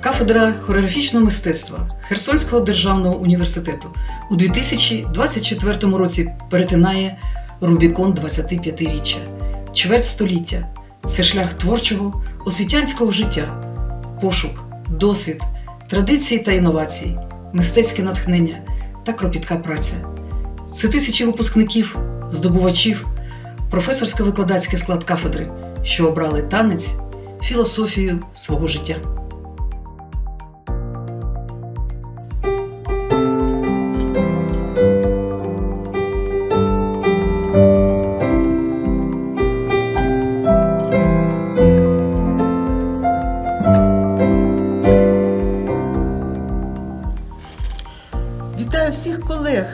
кафедра хореографічного мистецтва Херсонського державного університету у 2024 році перетинає Рубікон 25-річчя. Чверть століття це шлях творчого освітянського життя, пошук, досвід, традиції та інновації, мистецьке натхнення та кропітка праця. Це тисячі випускників, здобувачів, професорсько-викладацький склад кафедри, що обрали танець, філософію свого життя. Вітаю всіх колег,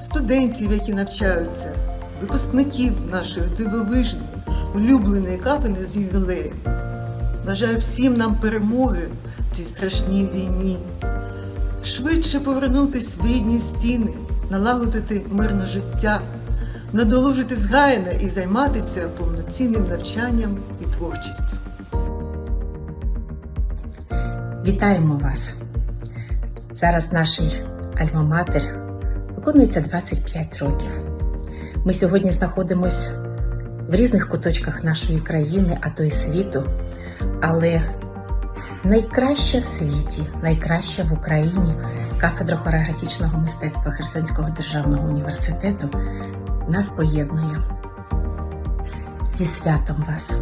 студентів, які навчаються, випускників нашої дивовижної, улюбленої кафедри з ювілеєм. Бажаю всім нам перемоги в цій страшній війні, швидше повернутись в рідні стіни, налагодити мирне життя, надолужити згаяне і займатися повноцінним навчанням і творчістю. Вітаємо вас! Зараз нашій Альма-Матер виконується 25 років. Ми сьогодні знаходимося в різних куточках нашої країни, а то й світу. Але найкраща в світі, найкраща в Україні кафедра хореографічного мистецтва Херсонського державного університету нас поєднує. Зі святом вас!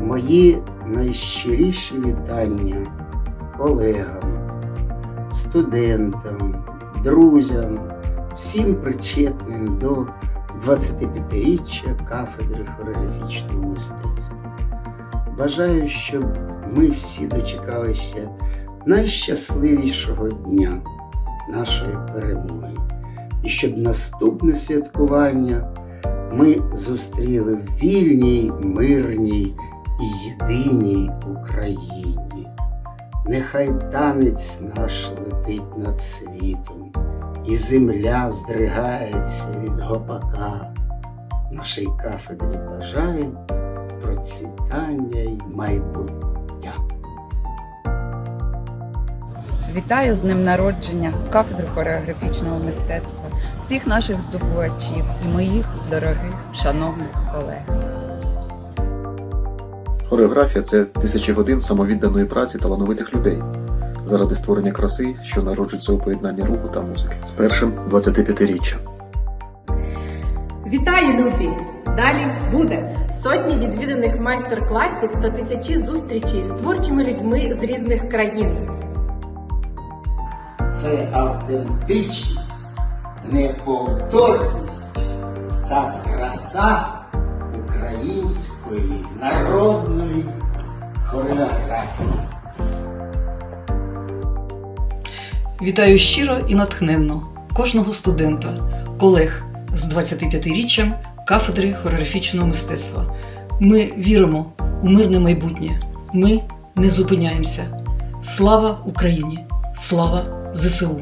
Мої найщиріші вітання колегам, студентам, друзям, всім причетним до 25-річчя кафедри хореографічного мистецтва. Бажаю, щоб ми всі дочекалися найщасливішого дня нашої перемоги, і щоб наступне святкування ми зустріли в вільній, мирній і єдиній Україні. Нехай танець наш летить над світом, і земля здригається від гопака. Нашій кафедрі бажаєм процвітання й майбуття. Вітаю з днем народження кафедру хореографічного мистецтва, всіх наших здобувачів і моїх дорогих шановних колег. Хореографія це тисячі годин самовідданої праці талановитих людей заради створення краси, що народжується у поєднанні руху та музики. З першим 25-річчям. Вітаю, любі! Далі буде сотні відвіданих майстер-класів та тисячі зустрічей з творчими людьми з різних країн. Це автентичність, неповторність та краса української народної хореографії. Вітаю щиро і натхненно кожного студента, колег з 25-річчям кафедри хореографічного мистецтва. Ми віримо у мирне майбутнє. Ми не зупиняємося. Слава Україні! Слава ЗСУ!